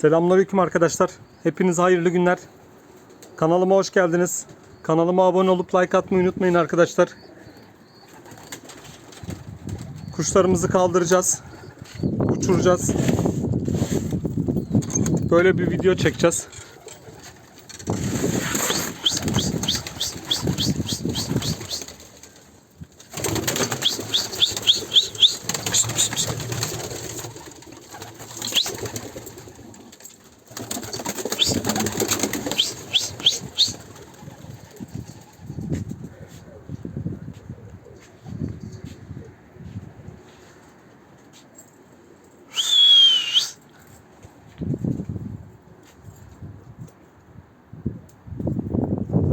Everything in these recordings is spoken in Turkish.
Selamünaleyküm arkadaşlar. Hepinize hayırlı günler. Kanalıma hoş geldiniz. Kanalıma abone olup like atmayı unutmayın arkadaşlar. Kuşlarımızı kaldıracağız. Uçuracağız. Böyle bir video çekeceğiz.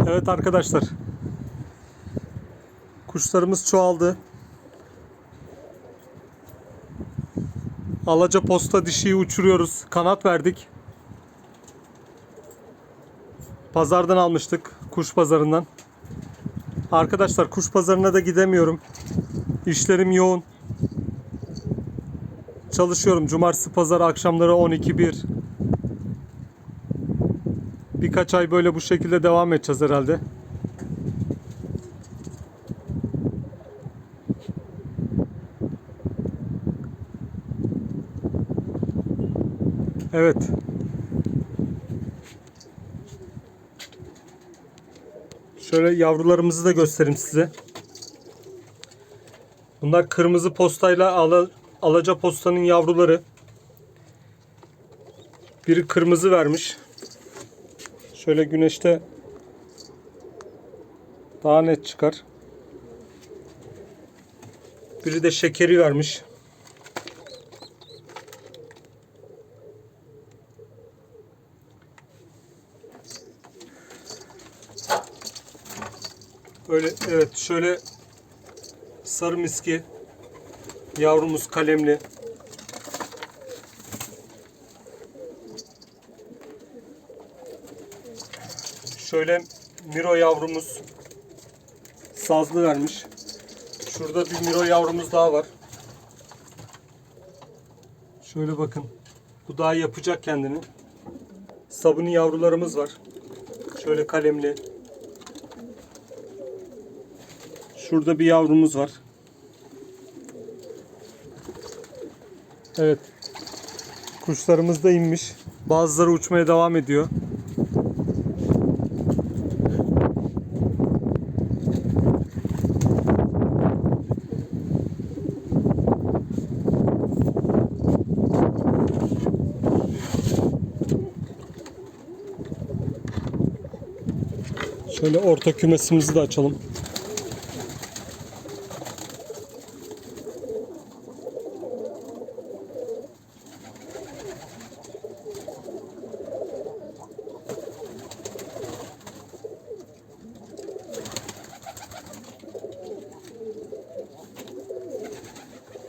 Evet arkadaşlar. Kuşlarımız çoğaldı. Alaca posta dişiyi uçuruyoruz. Kanat verdik. Pazardan almıştık. Kuş pazarından. Arkadaşlar kuş pazarına da gidemiyorum. İşlerim yoğun. Çalışıyorum. Cumartesi pazar akşamları 12-1. Birkaç ay böyle bu şekilde devam edeceğiz herhalde. Evet. Şöyle yavrularımızı da göstereyim size. Bunlar kırmızı postayla ala, alaca postanın yavruları. Biri kırmızı vermiş. Şöyle güneşte daha net çıkar. Biri de şekeri vermiş. Öyle evet şöyle sarı miski yavrumuz kalemli. Şöyle Miro yavrumuz sazlı vermiş. Şurada bir Miro yavrumuz daha var. Şöyle bakın. Bu daha yapacak kendini. Sabuni yavrularımız var. Şöyle kalemli. Şurada bir yavrumuz var. Evet. Kuşlarımız da inmiş. Bazıları uçmaya devam ediyor. Şöyle orta kümesimizi de açalım.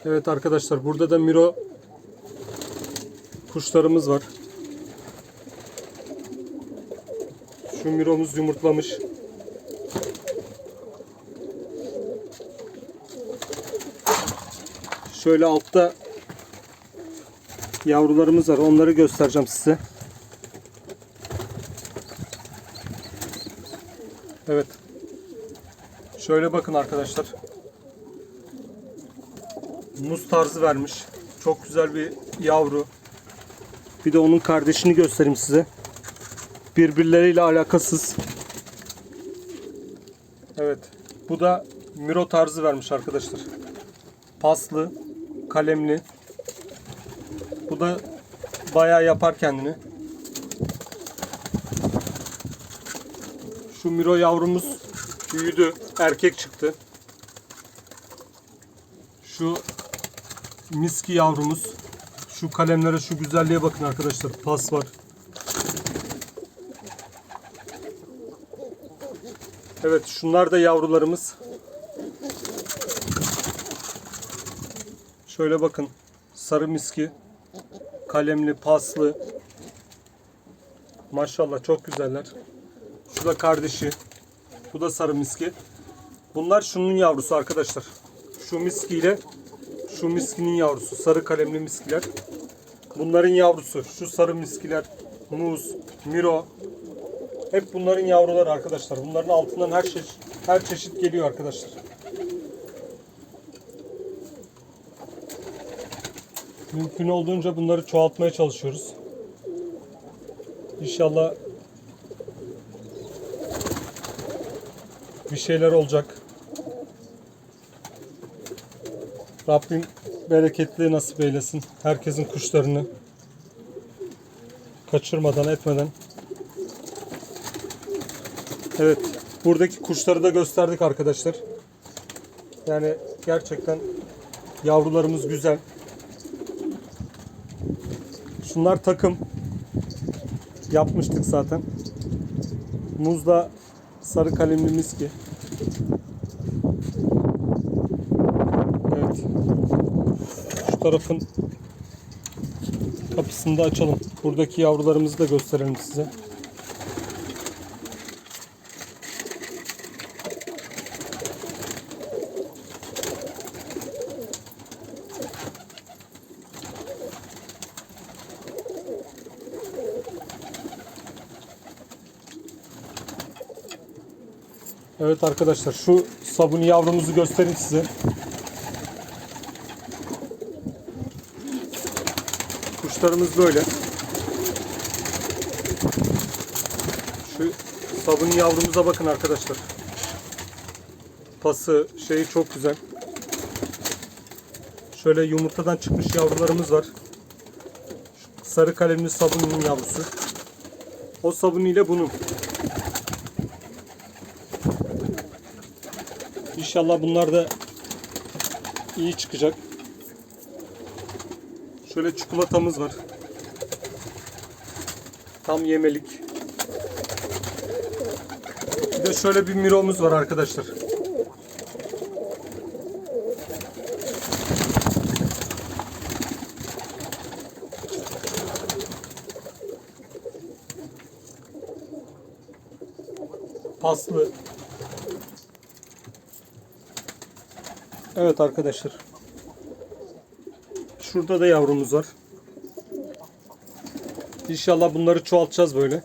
Evet arkadaşlar burada da Miro kuşlarımız var. Şu Miro'muz yumurtlamış. Şöyle altta yavrularımız var. Onları göstereceğim size. Evet. Şöyle bakın arkadaşlar. Muz tarzı vermiş. Çok güzel bir yavru. Bir de onun kardeşini göstereyim size. Birbirleriyle alakasız. Evet. Bu da Miro tarzı vermiş arkadaşlar. Paslı, kalemli. Bu da bayağı yapar kendini. Şu Miro yavrumuz büyüdü. Erkek çıktı. Şu miski yavrumuz. Şu kalemlere şu güzelliğe bakın arkadaşlar. Pas var. Evet şunlar da yavrularımız. Şöyle bakın. Sarı miski. Kalemli, paslı. Maşallah çok güzeller. Şu da kardeşi. Bu da sarı miski. Bunlar şunun yavrusu arkadaşlar. Şu miskiyle şu miskinin yavrusu. Sarı kalemli miskiler. Bunların yavrusu. Şu sarı miskiler, muz, miro. Hep bunların yavruları arkadaşlar. Bunların altından her çeşit, her çeşit geliyor arkadaşlar. Mümkün olduğunca bunları çoğaltmaya çalışıyoruz. İnşallah bir şeyler olacak. Rabbim bereketli nasip eylesin. Herkesin kuşlarını kaçırmadan etmeden. Evet. Buradaki kuşları da gösterdik arkadaşlar. Yani gerçekten yavrularımız güzel. Şunlar takım. Yapmıştık zaten. Muzla sarı kalemli miski. Evet. Şu tarafın kapısını da açalım. Buradaki yavrularımızı da gösterelim size. Evet arkadaşlar şu sabuni yavrumuzu göstereyim size. Kuşlarımız böyle. Şu sabuni yavrumuza bakın arkadaşlar. Pası şeyi çok güzel. Şöyle yumurtadan çıkmış yavrularımız var. Şu sarı kalemli sabuninin yavrusu. O sabuniyle bunun. İnşallah bunlar da iyi çıkacak. Şöyle çikolatamız var. Tam yemelik. Bir de şöyle bir miromuz var arkadaşlar. Paslı. Evet arkadaşlar. Şurada da yavrumuz var. İnşallah bunları çoğaltacağız böyle.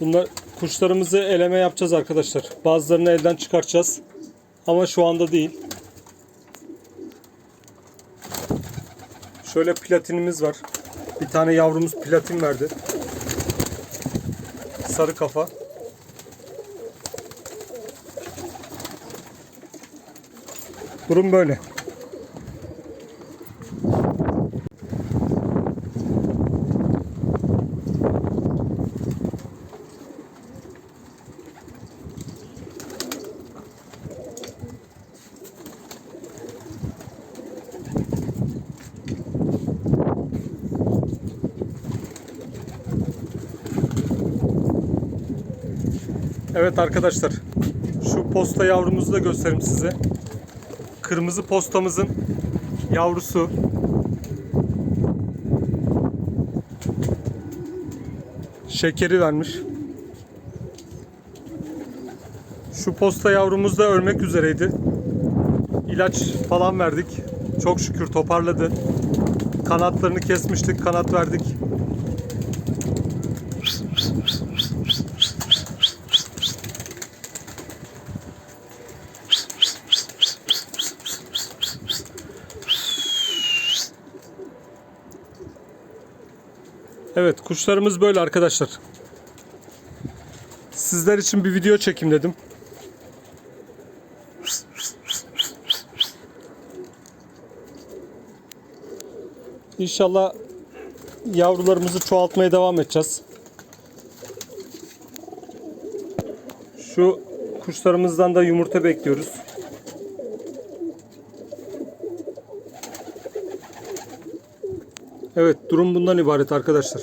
Bunlar kuşlarımızı eleme yapacağız arkadaşlar. Bazılarını elden çıkartacağız. Ama şu anda değil. Şöyle platinimiz var. Bir tane yavrumuz platin verdi. Sarı kafa. Durum böyle. Evet arkadaşlar. Şu posta yavrumuzu da göstereyim size. Kırmızı postamızın yavrusu. Şekeri vermiş. Şu posta yavrumuz da ölmek üzereydi. İlaç falan verdik. Çok şükür toparladı. Kanatlarını kesmiştik, kanat verdik. Evet kuşlarımız böyle arkadaşlar. Sizler için bir video çekim dedim. İnşallah yavrularımızı çoğaltmaya devam edeceğiz. Şu kuşlarımızdan da yumurta bekliyoruz. Evet durum bundan ibaret arkadaşlar.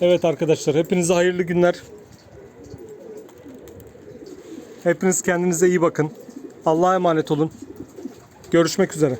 Evet arkadaşlar hepinize hayırlı günler. Hepiniz kendinize iyi bakın. Allah'a emanet olun. Görüşmek üzere.